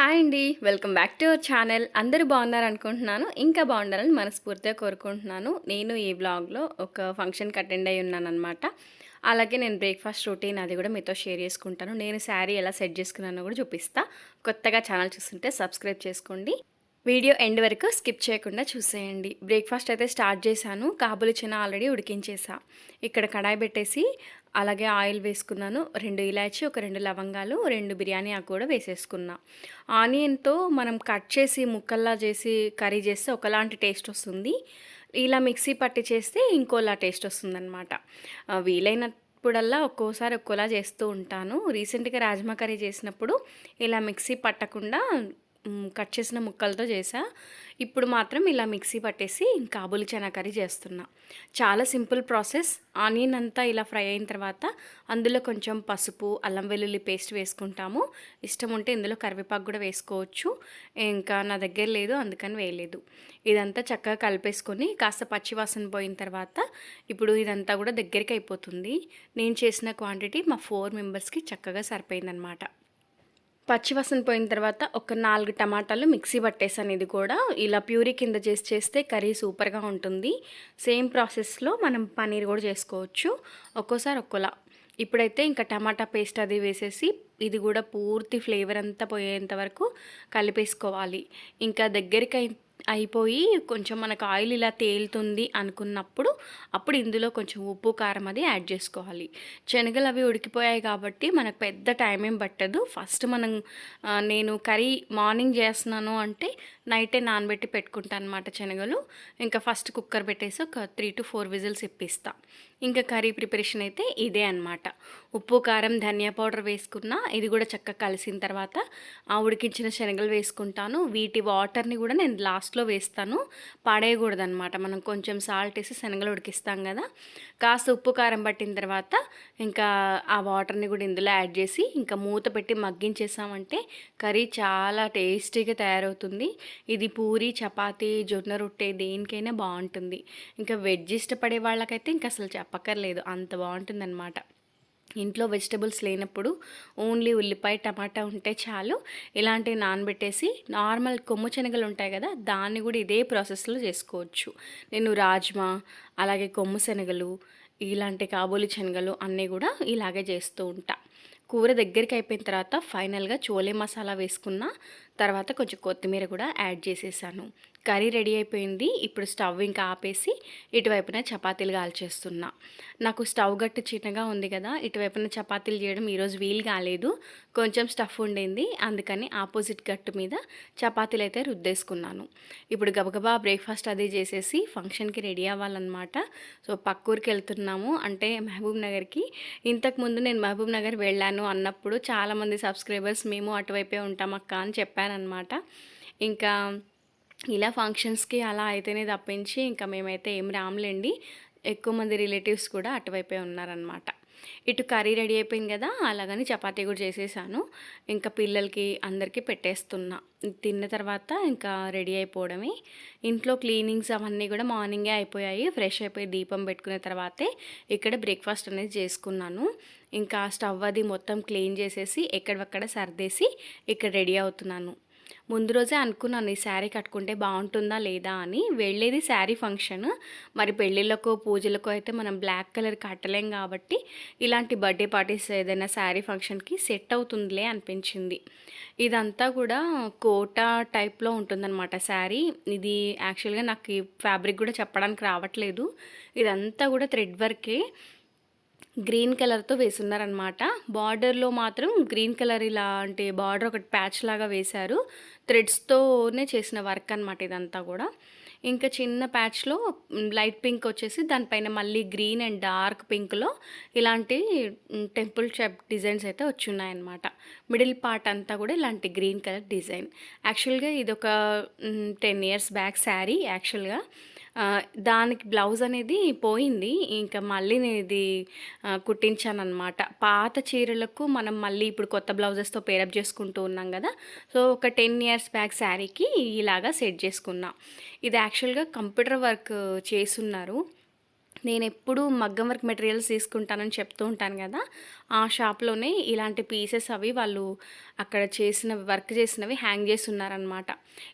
Hi అండి. Welcome back to our channel. అందరూ బాగున్నారు అనుకుంటున్నాను. ఇంకా బాగుండాలని మనస్ఫూర్తిగా కోరుకుంటున్నాను. నేను ఈ బ్లాగ్లో ఒక ఫంక్షన్కి అటెండ్ అయి ఉన్నానమాట అలాగే నేను బ్రేక్ఫాస్ట్ రొటీన్ అది కూడా మీతో షేర్ చేసుకుంటాను. నేను శారీ ఎలా సెట్ చేసుకున్నానో కూడా చూపిస్తా. కొత్తగా ఛానల్ చూస్తుంటే సబ్స్క్రైబ్ చేసుకోండి. వీడియో ఎండ్ వరకు స్కిప్ చేయకుండా చూసేయండి. బ్రేక్ఫాస్ట్ అయితే స్టార్ట్ చేశాను. కాబులి చిన్న ఆల్రెడీ ఉడికించేసా. ఇక్కడ కడాయి పెట్టేసి అలాగే ఆయిల్ వేసుకున్నాను. రెండు ఇలాచి ఒక రెండు లవంగాలు రెండు బిర్యానీ ఆకు కూడా వేసేసుకున్నా. ఆనియన్తో మనం కట్ చేసి ముక్కల్లా చేసి కర్రీ చేస్తే ఒకలాంటి టేస్ట్ వస్తుంది. ఇలా మిక్సీ పట్టి చేస్తే ఇంకోలా టేస్ట్ వస్తుందన్నమాట. వీలైన వీలైనప్పుడల్లా ఒక్కోసారి ఒక్కోలా చేస్తూ ఉంటాను. రీసెంట్గా రాజ్మా కర్రీ చేసినప్పుడు ఇలా మిక్సీ పట్టకుండా కట్ చేసిన ముక్కలతో చేసా. ఇప్పుడు మాత్రం ఇలా మిక్సీ పట్టేసి కాబులి చనా కర్రీ చేస్తున్నా. చాలా సింపుల్ ప్రాసెస్. ఆనియన్ అంతా ఇలా ఫ్రై అయిన తర్వాత అందులో కొంచెం పసుపు అల్లం వెల్లుల్లి పేస్ట్ వేసుకుంటాము. ఇష్టం ఉంటే ఇందులో కరివేపాకు కూడా వేసుకోవచ్చు. ఇంకా నా దగ్గర లేదు అందుకని వేయలేదు. ఇదంతా చక్కగా కలిపేసుకొని కాస్త పచ్చివాసన పోయిన తర్వాత ఇప్పుడు ఇదంతా కూడా దగ్గరికి అయిపోతుంది. నేను చేసిన క్వాంటిటీ మా ఫోర్ మెంబర్స్కి చక్కగా సరిపోయిందనమాట పచ్చివాసన పోయిన తర్వాత ఒక నాలుగు టమాటాలు మిక్సీ పట్టేసాను ఇది కూడా. ఇలా ప్యూరీ కింద చేసి చేస్తే కర్రీ సూపర్గా ఉంటుంది. సేమ్ ప్రాసెస్లో మనం పన్నీర్ కూడా చేసుకోవచ్చు. ఒక్కోసారి ఒక్కోలా. ఇప్పుడైతే ఇంకా టమాటా పేస్ట్ అది వేసేసి ఇది కూడా పూర్తి ఫ్లేవర్ అంతా పోయేంత వరకు కలిపేసుకోవాలి. ఇంకా దగ్గరికి అయిపోయి కొంచెం మనకు ఆయిల్ ఇలా తేలుతుంది అనుకున్నప్పుడు అప్పుడు ఇందులో కొంచెం ఉప్పు కారం అది యాడ్ చేసుకోవాలి. శనగలు అవి ఉడికిపోయాయి కాబట్టి మనకు పెద్ద టైం ఏం పట్టదు. ఫస్ట్ మనం నేను కర్రీ మార్నింగ్ చేస్తున్నాను అంటే నైటే నానబెట్టి పెట్టుకుంటాను అనమాట శనగలు. ఇంకా ఫస్ట్ కుక్కర్ పెట్టేసి ఒక త్రీ టు ఫోర్ విజిల్స్ ఇప్పిస్తాను ఇంకా కర్రీ ప్రిపరేషన్ అయితే ఇదే అనమాట ఉప్పు కారం ధనియా పౌడర్ వేసుకున్నా ఇది కూడా చక్కగా కలిసిన తర్వాత ఆ ఉడికించిన శనగలు వేసుకుంటాను. వీటి వాటర్ని కూడా నేను లాస్ట్లో వేస్తాను. పడేయకూడదు అనమాట మనం కొంచెం సాల్ట్ వేసి శనగలు ఉడికిస్తాం కదా. కాస్త ఉప్పు కారం పట్టిన తర్వాత ఇంకా ఆ వాటర్ని కూడా ఇందులో యాడ్ చేసి ఇంకా మూత పెట్టి మగ్గించేసామంటే కర్రీ చాలా టేస్టీగా తయారవుతుంది. ఇది పూరి చపాతీ జొన్న రొట్టె దేనికైనా బాగుంటుంది. ఇంకా వెజ్ ఇష్టపడే వాళ్ళకైతే ఇంకా అసలు చెప్పక్కర్లేదు అంత బాగుంటుందన్నమాట. ఇంట్లో వెజిటబుల్స్ లేనప్పుడు ఓన్లీ ఉల్లిపాయ టమాటా ఉంటే చాలు. ఇలాంటివి నానబెట్టేసి నార్మల్ కొమ్ము శనగలు ఉంటాయి కదా దాన్ని కూడా ఇదే ప్రాసెస్లో చేసుకోవచ్చు. నేను రాజ్మా అలాగే కొమ్ము శనగలు ఇలాంటి కాబోలి శనగలు అన్నీ కూడా ఇలాగే చేస్తూ ఉంటా. కూర దగ్గరికి అయిపోయిన తర్వాత ఫైనల్గా చోలే మసాలా వేసుకున్న తర్వాత కొంచెం కొత్తిమీర కూడా యాడ్ చేసేసాను. కర్రీ రెడీ అయిపోయింది. ఇప్పుడు స్టవ్ ఇంకా ఆపేసి ఇటువైపున చపాతీలు కాల్చేస్తున్నా. నాకు స్టవ్ గట్టు చిన్నగా ఉంది కదా ఇటువైపున చపాతీలు చేయడం ఈరోజు వీలు కాలేదు. కొంచెం స్టఫ్ ఉండింది. అందుకని ఆపోజిట్ గట్టు మీద చపాతీలు అయితే రుద్దేసుకున్నాను. ఇప్పుడు గబగబా బ్రేక్ఫాస్ట్ అది చేసేసి ఫంక్షన్కి రెడీ అవ్వాలన్నమాట. సో పక్కూరికి వెళ్తున్నాము. అంటే మహబూబ్ నగర్కి ఇంతకుముందు నేను మహబూబ్ నగర్ వెళ్ళాను అన్నప్పుడు చాలామంది సబ్స్క్రైబర్స్ మేము అటువైపే ఉంటాం అక్క అని చెప్పానమాట ఇంకా ఇలా ఫంక్షన్స్కి అలా అయితేనే తప్పించి ఇంకా మేమైతే ఏం రాములేండి. ఎక్కువ మంది రిలేటివ్స్ కూడా అటువైపే ఉన్నారనమాట ఇటు కర్రీ రెడీ అయిపోయింది కదా అలాగని చపాతీ కూడా చేసేసాను. ఇంకా పిల్లలకి అందరికీ పెట్టేస్తున్నా. తిన్న తర్వాత ఇంకా రెడీ అయిపోవడమే. ఇంట్లో క్లీనింగ్స్ అవన్నీ కూడా మార్నింగే అయిపోయాయి. ఫ్రెష్ అయిపోయి దీపం పెట్టుకున్న తర్వాతే ఇక్కడ బ్రేక్ఫాస్ట్ అనేది చేసుకున్నాను. ఇంకా స్టవ్ అది మొత్తం క్లీన్ చేసేసి ఎక్కడక్కడ సర్దేసి ఇక్కడ రెడీ అవుతున్నాను. ముందు రోజే అనుకున్నాను ఈ శారీ కట్టుకుంటే బాగుంటుందా లేదా అని. వెళ్ళేది శారీ ఫంక్షన్. మరి పెళ్ళిళ్ళకో పూజలకో అయితే మనం బ్లాక్ కలర్ కట్టలేం కాబట్టి ఇలాంటి బర్త్డే పార్టీస్ ఏదైనా శారీ ఫంక్షన్కి సెట్ అవుతుందిలే అనిపించింది. ఇదంతా కూడా కోటా టైప్లో ఉంటుందన్నమాట శారీ. ఇది యాక్చువల్గా నాకు ఈ ఫ్యాబ్రిక్ కూడా చెప్పడానికి రావట్లేదు. ఇదంతా కూడా థ్రెడ్ వర్కే. గ్రీన్ కలర్తో వేసున్నారనమాట బార్డర్లో మాత్రం గ్రీన్ కలర్ ఇలాంటి బార్డర్ ఒకటి ప్యాచ్ లాగా వేశారు. థ్రెడ్స్తోనే చేసిన వర్క్ అనమాట ఇదంతా కూడా. ఇంకా చిన్న ప్యాచ్లో లైట్ పింక్ వచ్చేసి దానిపైన మళ్ళీ గ్రీన్ అండ్ డార్క్ పింక్లో ఇలాంటి టెంపుల్ షేప్ డిజైన్స్ అయితే వచ్చున్నాయన్నమాట. మిడిల్ పార్ట్ అంతా కూడా ఇలాంటి గ్రీన్ కలర్ డిజైన్. యాక్చువల్గా ఇది ఒక టెన్ ఇయర్స్ బ్యాక్ శారీ యాక్చువల్గా. దానికి బ్లౌజ్ అనేది పోయింది. ఇంకా మళ్ళీ నేను ఇది కుట్టించాను అనమాట పాత చీరలకు మనం మళ్ళీ ఇప్పుడు కొత్త బ్లౌజెస్తో పేరప్ చేసుకుంటూ ఉన్నాం కదా. సో ఒక టెన్ ఇయర్స్ బ్యాక్ శారీకి ఇలాగా సెట్ చేసుకున్నా. ఇది యాక్చువల్గా కంప్యూటర్ వర్క్ చేసున్నారు నేను ఎప్పుడు మగ్గం వర్క్ మెటీరియల్స్ తీసుకుంటానని చెప్తూ ఉంటాను కదా ఆ షాప్‌లోనే ఇలాంటి పీసెస్ అవి వాళ్ళు అక్కడ చేసినవి వర్క్ చేసినవి హ్యాంగ్ చేసి ఉన్నారనమాట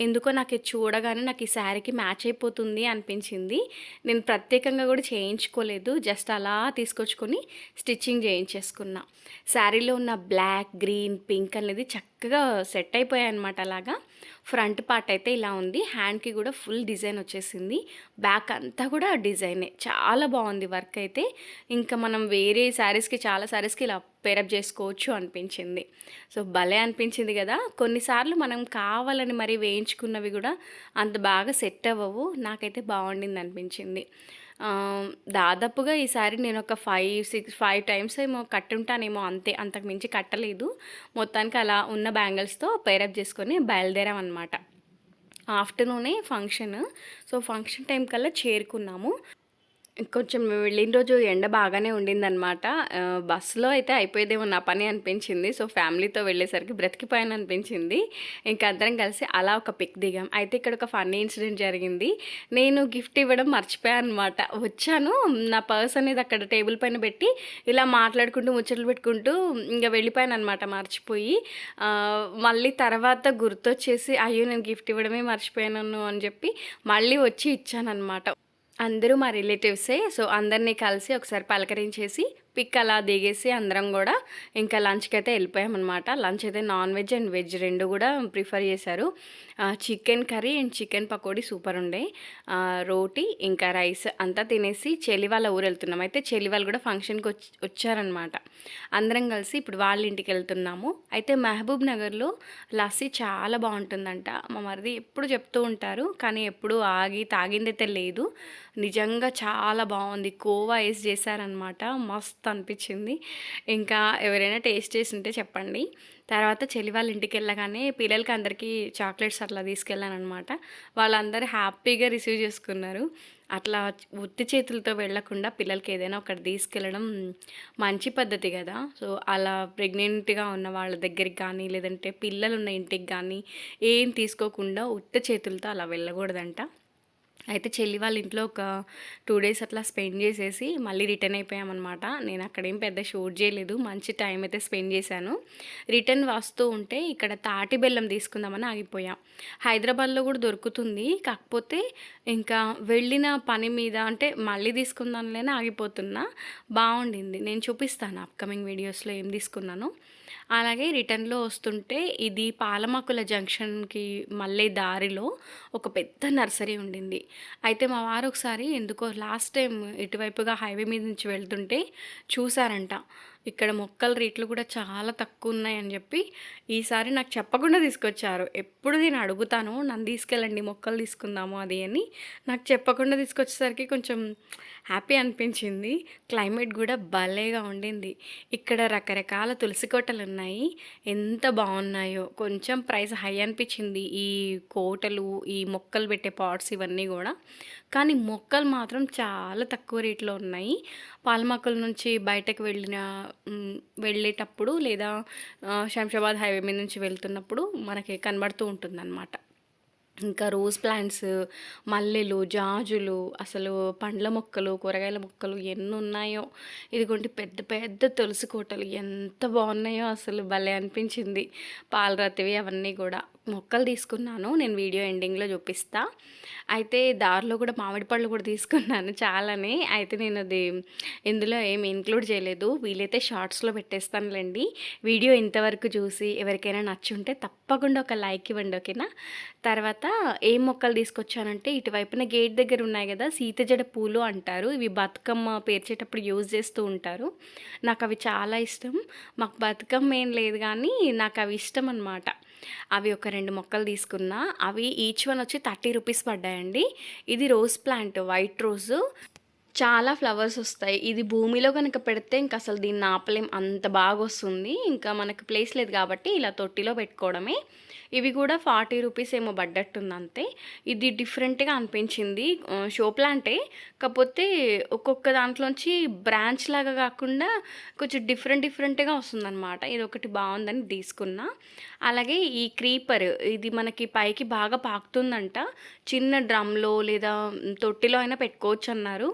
ఎందుకో నాకిది చూడగానే నాకు ఈ శారీకి మ్యాచ్ అయిపోతుంది అనిపించింది. నేను ప్రత్యేకంగా కూడా చేయించుకోలేదు. జస్ట్ అలా తీసుకొచ్చుకొని స్టిచ్చింగ్ చేయించేసుకున్నా. శారీలో ఉన్న బ్లాక్, గ్రీన్, పింక్ అనేది చక్కగా సెట్ అయిపోయాయి అనమాట అలాగా. ఫ్రంట్ పార్ట్ అయితే ఇలా ఉంది. హ్యాండ్‌కి కూడా ఫుల్ డిజైన్ వచ్చేసింది. బ్యాక్ అంతా కూడా డిజైనే. చాలా బాగుంది వర్క్ అయితే. ఇంకా మనం వేరే శారీస్‌కి చాలా శారీస్‌కి ఇలా పేరప్ చేసుకోవచ్చు అనిపించింది. సో, భలే అనిపించింది కదా కొన్నిసార్లు మనం కావాలని మరి వేయించుకున్నవి కూడా అంత బాగా సెట్ అవ్వవు. నాకైతే బాగుండింది అనిపించింది దాదాపుగా ఈసారి నేను ఒక ఫైవ్ సిక్స్ ఫైవ్ టైమ్స్ ఏమో కట్టుంటానేమో అంతే. అంతకు మించి కట్టలేదు. మొత్తానికి అలా ఉన్న బ్యాంగిల్స్‌తో పేరప్ చేసుకొని బయలుదేరామనమాట. ఆఫ్టర్‌నూనే ఫంక్షన్. సో, ఫంక్షన్ టైం కల్లా చేరుకున్నాము. కొంచెం వెళ్ళిన రోజు ఎండ బాగానే ఉండిందనమాట. బస్సులో అయితే అయిపోయేదేమో నా పని అనిపించింది. సో, ఫ్యామిలీతో వెళ్ళేసరికి బ్రతికిపోయాను అనిపించింది ఇంక అందరం కలిసి అలా ఒక పిక్ దిగాం. అయితే ఇక్కడ ఒక ఫన్నీ ఇన్సిడెంట్ జరిగింది. నేను గిఫ్ట్ ఇవ్వడం మర్చిపోయాను అనమాట వచ్చాను నా పర్స్ అనేది అక్కడ టేబుల్ పైన పెట్టి ఇలా మాట్లాడుకుంటూ, ముచ్చట్లు పెట్టుకుంటూ ఇంకా వెళ్ళిపోయాను అనమాట మర్చిపోయి. మళ్ళీ తర్వాత గుర్తొచ్చేసి అయ్యో! నేను గిఫ్ట్ ఇవ్వడమే మర్చిపోయాను అని చెప్పి మళ్ళీ వచ్చి ఇచ్చాననమాట. అందరూ మా రిలేటివ్సే. సో, అందరిని కలిసి ఒకసారి పలకరించేసి పిక్ అలా దిగేసి అందరం కూడా ఇంకా లంచ్కి అయితే వెళ్ళిపోయామన్నమాట లంచ్ అయితే నాన్ వెజ్ అండ్ వెజ్ రెండు కూడా ప్రిఫర్ చేశారు. Chicken curry and chicken pakodi super ఉండే రోటీ ఇంకా రైస్ అంతా తినేసి చెలి వాళ్ళ ఊరు వెళ్తున్నాం అయితే చెలి వాళ్ళు కూడా ఫంక్షన్‌కి వచ్చి వచ్చారనమాట. అందరం కలిసి ఇప్పుడు వాళ్ళ ఇంటికి వెళ్తున్నాము అయితే మహబూబ్ నగర్‌లో లస్సీ చాలా బాగుంటుందంట మా మరిది ఎప్పుడు చెప్తూ ఉంటారు. కానీ ఎప్పుడు ఆగి తాగిందైతే లేదు. నిజంగా చాలా బాగుంది కోవా వేసి చేశారనమాట. మస్త్ అనిపించింది. ఇంకా ఎవరైనా టేస్ట్ చేసి ఉంటే చెప్పండి. తర్వాత చెల్లి వాళ్ళ ఇంటికెళ్ళగానే పిల్లలకి అందరికీ చాక్లెట్స్ అట్లా తీసుకెళ్ళానమాట వాళ్ళందరూ హ్యాపీగా రిసీవ్ చేసుకున్నారు. అట్లా ఉత్తి చేతులతో వెళ్ళకుండా పిల్లలకి ఏదైనా ఒకటి తీసుకెళ్ళడం మంచి పద్ధతి కదా సో, అలా ప్రెగ్నెంట్‌గా ఉన్న వాళ్ళ దగ్గరికి కానీ లేదంటే పిల్లలు ఉన్న ఇంటికి కానీ ఏం తీసుకోకుండా ఉత్త చేతులతో అలా వెళ్ళకూడదంట అయితే చెల్లి వాళ్ళ ఇంట్లో ఒక టూ డేస్ అట్లా స్పెండ్ చేసేసి మళ్ళీ రిటర్న్ అయిపోయామనమాట. నేను అక్కడేం పెద్ద షూట్ చేయలేదు. మంచి టైం అయితే స్పెండ్ చేశాను. రిటర్న్ వస్తూ ఉంటే ఇక్కడ తాటి బెల్లం తీసుకుందామని ఆగిపోయాం. హైదరాబాద్‌లో కూడా దొరుకుతుంది. కాకపోతే ఇంకా వెళ్ళిన పని మీద అంటే మళ్ళీ తీసుకుందాంలే ఆగిపోతున్నా. బాగుండింది నేను చూపిస్తాను అప్‌కమింగ్ వీడియోస్‌లో ఏం తీసుకున్నాను అలాగే రిటర్న్‌లో వస్తుంటే ఇది పాలమాకుల జంక్షన్‌కి మళ్ళీ దారిలో ఒక పెద్ద నర్సరీ ఉండింది. అయితే మా వారు ఒకసారి ఎందుకో లాస్ట్ టైం ఇటువైపుగా హైవే మీద నుంచి వెళ్తుంటే చూసారంట. ఇక్కడ మొక్కల రేట్లు కూడా చాలా తక్కువున్నాయని చెప్పి ఈసారి నాకు చెప్పకుండా తీసుకొచ్చారు. ఎప్పుడు నేను అడుగుతాను నన్ను తీసుకెళ్ళండి మొక్కలు తీసుకుందాము అది అని. నాకు చెప్పకుండా తీసుకొచ్చేసరికి కొంచెం హ్యాపీ అనిపించింది. క్లైమేట్ కూడా భలేగా ఉండింది. ఇక్కడ రకరకాల తులసి కోటలున్నాయి. ఎంత బాగున్నాయో కొంచెం ప్రైస్ హై అనిపించింది. ఈ కోటలు, ఈ మొక్కలు పెట్టే పాట్స్ ఇవన్నీ కూడా కానీ మొక్కలు మాత్రం చాలా తక్కువ రేట్‌లో ఉన్నాయి. పాల మొక్కల నుంచి బయటకు వెళ్ళిన వెళ్ళేటప్పుడు లేదా శంషాబాద్ హైవే మీద నుంచి వెళ్తున్నప్పుడు మనకి కనబడుతూ ఉంటుందన్నమాట ఇంకా రోజ్ ప్లాంట్స్, మల్లెలు, జాజులు, అసలు పండ్ల మొక్కలు, కూరగాయల మొక్కలు ఎన్ని ఉన్నాయో ఇదిగోండి పెద్ద పెద్ద తులసి కోటలు ఎంత బాగున్నాయో అసలు భలే అనిపించింది. పాలరాతివి అవన్నీ కూడా మొక్కలు తీసుకున్నాను. నేను వీడియో ఎండింగ్‌లో చూపిస్తా. అయితే దారిలో కూడా మామిడి పళ్ళు కూడా తీసుకున్నాను చాలానే. అయితే నేను అది ఇందులో ఏమి ఇంక్లూడ్ చేయలేదు. వీలైతే షార్ట్స్‌లో పెట్టేస్తానులేండి వీడియో ఇంతవరకు చూసి ఎవరికైనా నచ్చుంటే తప్పకుండా ఒక లైక్ ఇవ్వండి ఓకేనా. తర్వాత ఏం మొక్కలు తీసుకొచ్చానంటే ఇటువైపున గేట్ దగ్గర ఉన్నాయి కదా సీతజడ పూలు అంటారు. ఇవి బతుకమ్మ పేర్చేటప్పుడు యూజ్ చేస్తూ ఉంటారు. నాకు అవి చాలా ఇష్టం. మాకు బతుకమ్మ ఏం లేదు కానీ నాకు అవి ఇష్టం అనమాట. అవి ఒక రెండు మొక్కలు తీసుకున్నా. అవి ఈచ్ వన్ వచ్చి 30 రూపీస్ పడ్డాయండి. ఇది రోజ్ ప్లాంట్ వైట్ రోజు. చాలా ఫ్లవర్స్ వస్తాయి. ఇది భూమిలో కనుక పెడితే ఇంక అసలు దీన్ని ఆపలేం అంత బాగా వస్తుంది ఇంకా మనకు ప్లేస్ లేదు కాబట్టి ఇలా తొట్టిలో పెట్టుకోవడమే. ఇవి కూడా 40 రూపీస్ ఏమో పడ్డట్టుంది అంతే. ఇది డిఫరెంట్‌గా అనిపించింది. షో ప్లాంటే. కాకపోతే ఒక్కొక్క దాంట్లోంచి బ్రాంచ్ లాగా కాకుండా కొంచెం డిఫరెంట్ డిఫరెంట్‌గా వస్తుందన్నమాట ఇది ఒకటి బాగుందని తీసుకున్నా. అలాగే ఈ క్రీపర్ ఇది మనకి పైకి బాగా పాకుతుందంట. చిన్న డ్రమ్‌లో లేదా తొట్టిలో అయినా పెట్టుకోవచ్చు అన్నారు.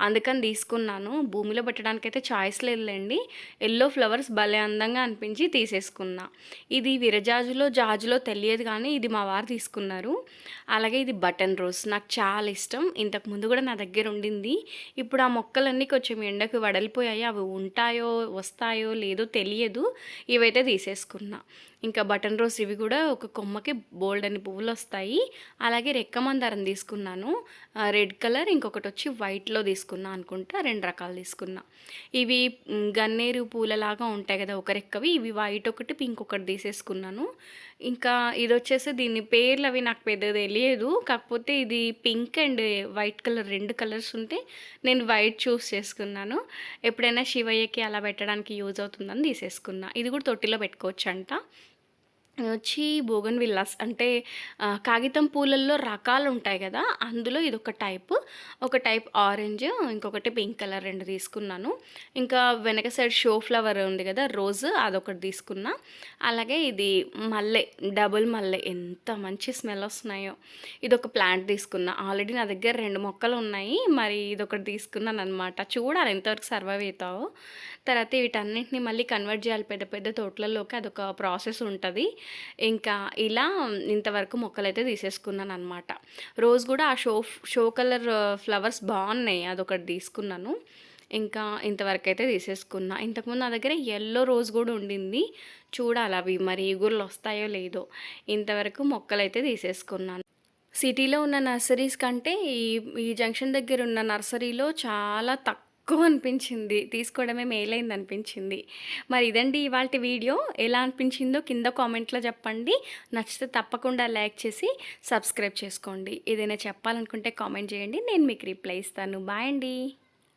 అందుకని తీసుకున్నాను. భూమిలో పెట్టడానికైతే చాయిస్ లేదులేండి ఎల్లో ఫ్లవర్స్ భలే అందంగా అనిపించి తీసేసుకున్నా. ఇది విరజాజులో, జాజులో తెలియదు కానీ ఇది మా వారు తీసుకున్నారు. అలాగే ఇది బటన్ రోజ్ నాకు చాలా ఇష్టం. ఇంతకుముందు కూడా నా దగ్గర ఉండింది. ఇప్పుడు ఆ మొక్కలన్నీ కొంచెం ఎండకు వడలిపోయాయి. అవి ఉంటాయో, వస్తాయో లేదో తెలియదు. ఇవైతే తీసేసుకున్నా. ఇంకా బటన్ రోస్ ఇవి కూడా ఒక కొమ్మకి బోల్డని పువ్వులు వస్తాయి అలాగే రెక్క మందారం తీసుకున్నాను. రెడ్ కలర్ ఇంకొకటి వచ్చి వైట్‌లో తీసుకున్నా అనుకుంటా. రెండు రకాలు తీసుకున్నా. ఇవి గన్నేరు పూలలాగా ఉంటాయి కదా! ఒక రెక్కవి. ఇవి వైట్ ఒకటి, పింక్ ఒకటి తీసేసుకున్నాను. ఇంకా ఇది వచ్చేసి దీని పేర్లు అవి నాకు పెద్ద తెలియదు. కాకపోతే ఇది పింక్ అండ్ వైట్ కలర్ రెండు కలర్స్ ఉంటే నేను వైట్ చూస్ చేసుకున్నాను. ఎప్పుడైనా శివయ్యకి అలా పెట్టడానికి యూజ్ అవుతుందని తీసేసుకున్నా. ఇది కూడా తొట్టిలో పెట్టుకోవచ్చు అంట వచ్చి బోగన్‌విల్లాస్ అంటే కాగితం పూలల్లో రకాలుంటాయి కదా అందులో ఇదొక టైప్ ఒక టైప్ ఆరెంజ్, ఇంకొకటి పింక్ కలర్ రెండు తీసుకున్నాను. ఇంకా వెనక సైడ్ షో ఫ్లవర్ ఉంది కదా రోజ్ అదొకటి తీసుకున్నా. అలాగే ఇది మల్లె, డబుల్ మల్లె ఎంత మంచి స్మెల్ వస్తున్నాయో. ఇదొక ప్లాంట్ తీసుకున్నా. ఆల్రెడీ నా దగ్గర రెండు మొక్కలు ఉన్నాయి మరి ఇదొకటి తీసుకున్నాననమాట. చూడాలి ఎంతవరకు సర్వైవ్ అవుతావో తర్వాత వీటన్నింటినీ మళ్ళీ కన్వర్ట్ చేయాలి పెద్ద పెద్ద తోటలలోకి. అదొక ప్రాసెస్ ఉంటుంది ఇంకా ఇలా ఇంతవరకు మొక్కలైతే తీసేసుకున్నాననమాట. రోజ్ కూడా ఆ షో షో కలర్ ఫ్లవర్స్ బావున్నాయి. అదొకటి తీసుకున్నాను. ఇంకా ఇంతవరకైతే తీసేసుకున్నా. ఇంతకుముందు నా దగ్గర ఎల్లో రోజ్ కూడా ఉండింది. చూడాలి అవి మరి ఇగుర్లొస్తాయో లేదో. ఇంతవరకు మొక్కలైతే తీసేసుకున్నాను. సిటీలో ఉన్న నర్సరీస్ కంటే ఈ ఈ జంక్షన్ దగ్గర ఉన్న నర్సరీలో చాలా తక్కువ అనిపించింది. తీసుకోవడమే మేలైందనిపించింది. మరి ఇదండి ఇవాళ వీడియో. ఎలా అనిపించిందో కింద కామెంట్‌లో చెప్పండి. నచ్చితే తప్పకుండా లైక్ చేసి సబ్స్క్రైబ్ చేసుకోండి. ఏదైనా చెప్పాలనుకుంటే కామెంట్ చేయండి. నేను మీకు రిప్లై ఇస్తాను. బాయ్ అండి.